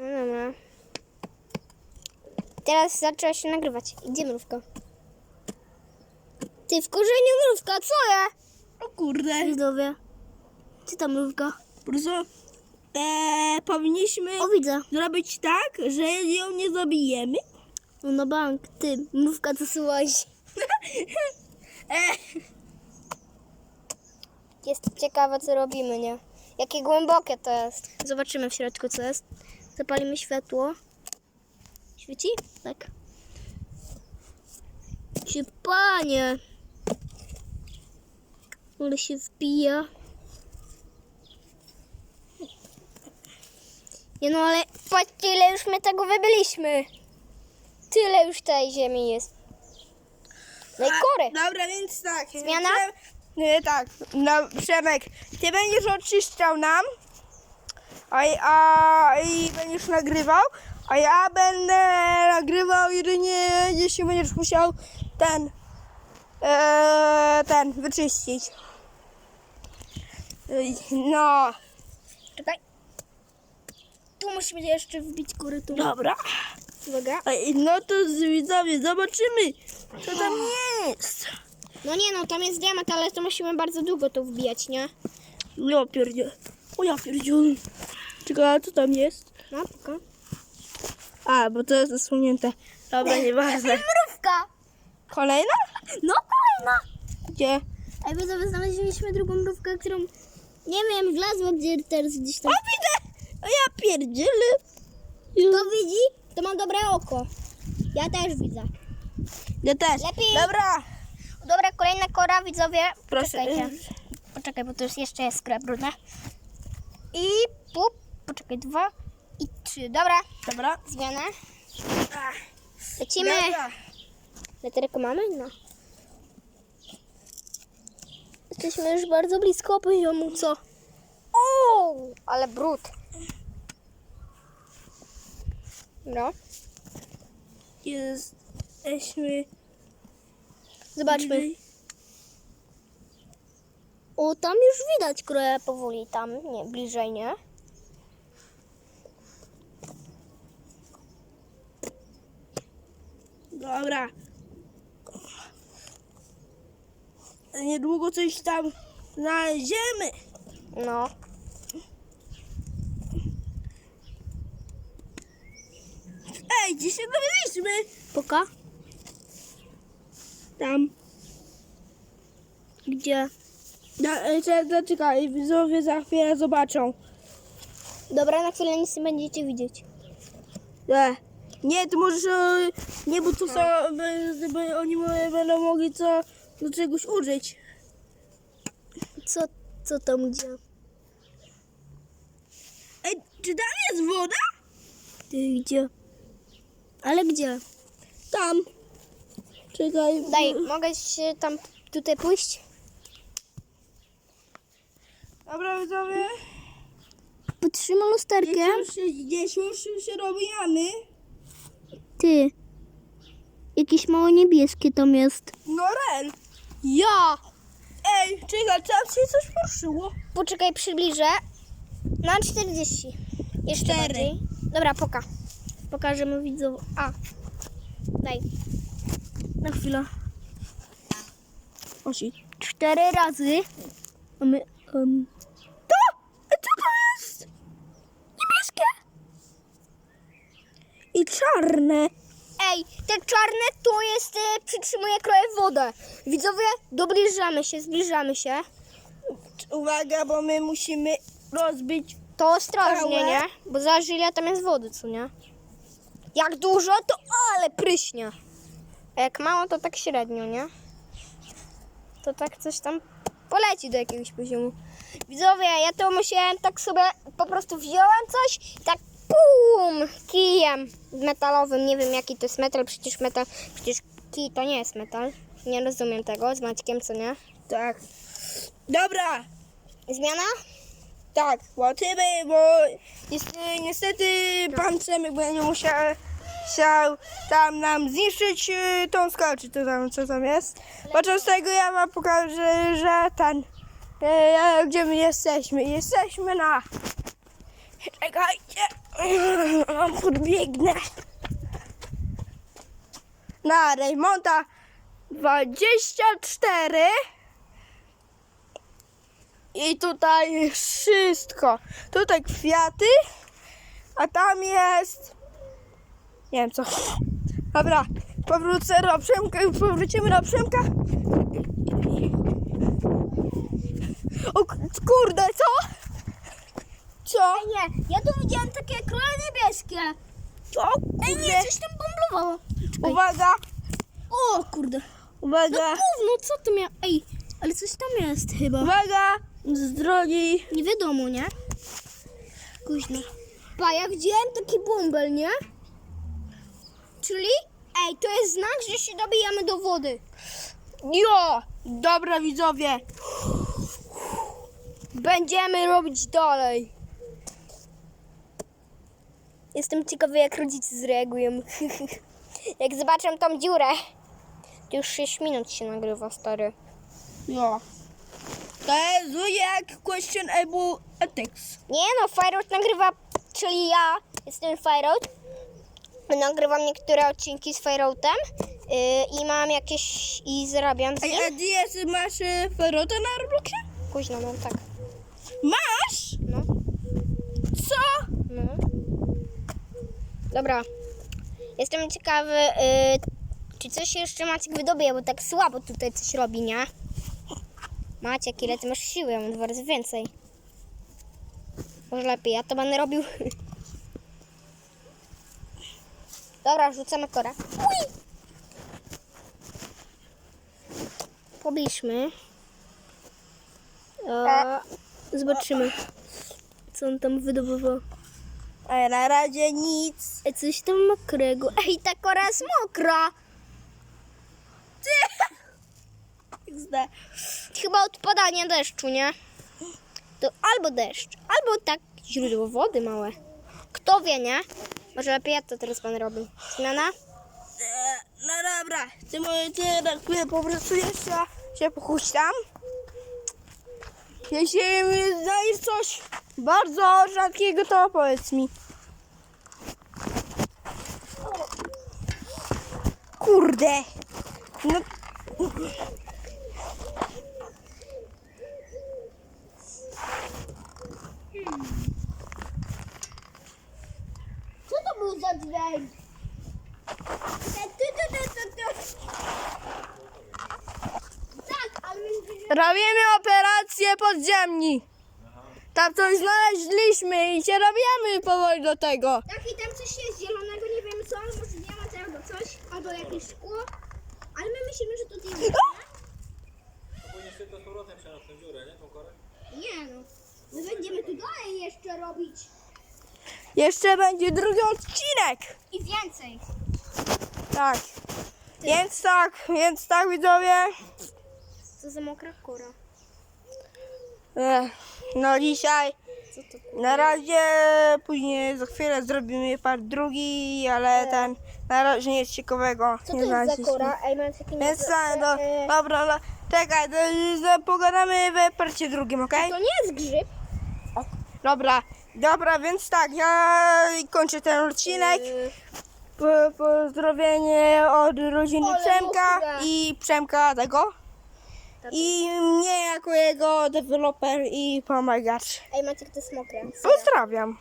No dobra. Teraz zaczęła się nagrywać. Gdzie mrówka? Ty w korzeniu mrówka, co ja? O kurde. Widzowie. Ty tam mrówka? Po prostu e, powinniśmy O widzę. zrobić tak, że ją nie zabijemy. No na bank, ty, mrówka co słuchać. E, Jest ciekawe co robimy, nie? Jakie głębokie to jest. Zobaczymy w środku co jest. Zapalimy światło. Świeci? Tak. Się panie. Ale się wbija. Nie no ale patrzcie ile już my tego wybyliśmy. Tyle już tej ziemi jest. No i kory. Dobra, więc tak. Zmiana? Nie, tak. No, Przemek, ty będziesz oczyszczał nam, a, a i będziesz nagrywał, a ja będę nagrywał jedynie, jeśli będziesz musiał ten, e, ten, wyczyścić. No, Czekaj. Tu musimy jeszcze wbić korytu. dobra. Uwaga. No to z- widzowie, zobaczymy, co tam jest. No nie no, tam jest diament, ale to musimy bardzo długo to wbijać, nie? Ja pierdzie. O ja pierdziu. Czekaj, a co tam jest? No, poka. A, bo to jest zasłonięte. Dobra, nieważne. Mrówka! Kolejna? No kolejna! Gdzie? Ej, widzowie, znaleźliśmy drugą mrówkę, którą nie wiem, wlazła gdzie teraz gdzieś O, tam. widzę! O ja pierdzielę. To widzi? To mam dobre oko. Ja też widzę. Ja też. Lepiej. Dobra. Dobra, kolejna kora, widzowie. Proszę. Poczekajcie. Poczekaj, bo to jest jeszcze jest skóra brudna. I pup. Poczekaj, dwa i trzy. Dobra, Dobra. zmiana. Lecimy. Dobra. Mamy? No. Jesteśmy już bardzo blisko poziomu, co? O, ale brud. No, Jesteśmy... zobaczmy. O, tam już widać kroję powoli, tam, nie, bliżej, nie? Dobra. Niedługo coś tam znajdziemy. No. Ej, gdzie się dowiedzieliśmy? Poka? Tam. Gdzie? Da, e, Zaczekaj, widzowie za chwilę zobaczą. Dobra, na chwilę nic nie będziecie widzieć. Nie, nie, to możesz, e, nie, bo to są, by oni mo- będą mogli co, do czegoś użyć. Co, co tam gdzie? Ej, czy tam jest woda? Ty gdzie? Ale gdzie? Tam. Czekaj. Daj, mogę się tam tutaj pójść? Dobra, widzowie. Potrzymam lusterkę. już, gdzieś już się robimy. Ty. Jakieś mało niebieskie tam jest. No, rel. Ja! Ej, czekaj, tam się coś poruszyło. Poczekaj, przybliżę. Na 40. Jeszcze Cztery. bardziej. Dobra, poka. Pokażemy widzom. A. Daj. Na chwilę. Osi. Cztery razy. Mamy. Um, To! E, Co to jest? Niebieskie. I czarne. Ej, te czarne to jest, e, przytrzymuje kroję wodę. Widzowie, dobliżamy się, zbliżamy się. Uwaga, bo my musimy rozbić. To ostrożnie, Całe. nie? Bo zależy ile tam jest wody, co nie? Jak dużo, to ale pryśnie. A jak mało, to tak średnio, nie? To tak coś tam poleci do jakiegoś poziomu. Widzowie, ja to musiałem tak sobie, po prostu wziąłem coś tak pum, kijem metalowym, nie wiem jaki to jest metal, przecież metal, przecież kij to nie jest metal. Nie rozumiem tego, z Maćkiem, co nie? Tak. Dobra. Zmiana? Tak, łatymy, bo jest, niestety pan Przemek będzie musiał chciał tam nam zniszczyć y, tą skalę, czy to tam, co tam jest. Podczas tego ja wam pokażę, że ten, e, gdzie my jesteśmy. Jesteśmy na, czekajcie, Podbiegnę. Na Rejmonta 24. I tutaj wszystko. Tutaj kwiaty, a tam jest. Nie wiem co. Dobra, powrócę do Przemka, powrócimy do Przemka. O kurde, co? Co? Nie, ja tu widziałem takie króle niebieskie. Co? Ej, nie, coś tam bomblowało. Czekaj. Uwaga, O kurde. No uwaga, gówno, co to miał? Ej, ale coś tam jest chyba. uwaga, z drogi. Nie wiadomo, nie? Kuźno. Pa, ja widziałem taki bąbel, nie? Czyli? Ej, to jest znak, że się dobijamy do wody. Jo! Dobra widzowie, Będziemy robić dalej. Jestem ciekawy, jak rodzice zreagują. jak zobaczę tą dziurę. To już 6 minut się nagrywa, stary. jo. To jest jak question about ethics. Nie no, Fireout nagrywa, czyli ja jestem Fireout. Nagrywam niektóre odcinki z Fireoutem yy, i mam jakieś i zarabiam z Ej, nim. a ty masz y, ferotę na Robloxie? Późno, no tak. Masz? No, Co? no. Dobra. Jestem ciekawy, yy, czy coś jeszcze Maciek wydobije, bo tak słabo tutaj coś robi, nie? Maciek, ile ty masz siły? Ja mam dwa razy więcej. Może lepiej, ja to będę robił. Dobra, rzucamy korę. Ui! Pobliżmy. E, zobaczymy, co on tam wydobywał. Ej, na razie nic. Coś tam mokrego. Ej, ta kora jest mokra. XD. Chyba od padania deszczu, nie? To albo deszcz, albo tak źródło wody małe. Kto wie, nie? Może lepiej ja to teraz pan robił. Zmiana? E, No dobra, ty moje ty chwilę po prostu jeszcze się pochuśtam. Jeśli mi znajdziesz coś bardzo rzadkiego, to powiedz mi. Kurde. No. Co to był za dźwięk? Tak, Robimy operację podziemni. Tam coś znaleźliśmy i się robimy powoli do tego. Tak i tam coś jest zielonego, nie wiem co, albo z diament, albo coś, albo jakieś szkło. Ale my myślimy, że to diament. Powinien szybko z powrotem przejąć tę dziurę, nie? Tą korę? Nie no. My będziemy tu dalej jeszcze robić. Jeszcze będzie drugi odcinek. I więcej. Tak. Więc tak, więc tak widzowie. Co za mokra kora. Ech, No dzisiaj Co to na razie później za chwilę zrobimy part drugi, ale ten na razie nic ciekawego. Co to nie jest za znaleźliśmy. kora? Ej, mam takie Więc tak, do, e, dobra, no, czekaj, to pogadamy w parcie drugim, okej? To nie jest grzyb. Dobra, dobra, więc tak, ja kończę ten odcinek. Po, pozdrowienie od rodziny Ale Przemka i Przemka tego. I mnie jako jego deweloper i pomagacz. Ej, Maciek, to jest mokre. Pozdrawiam.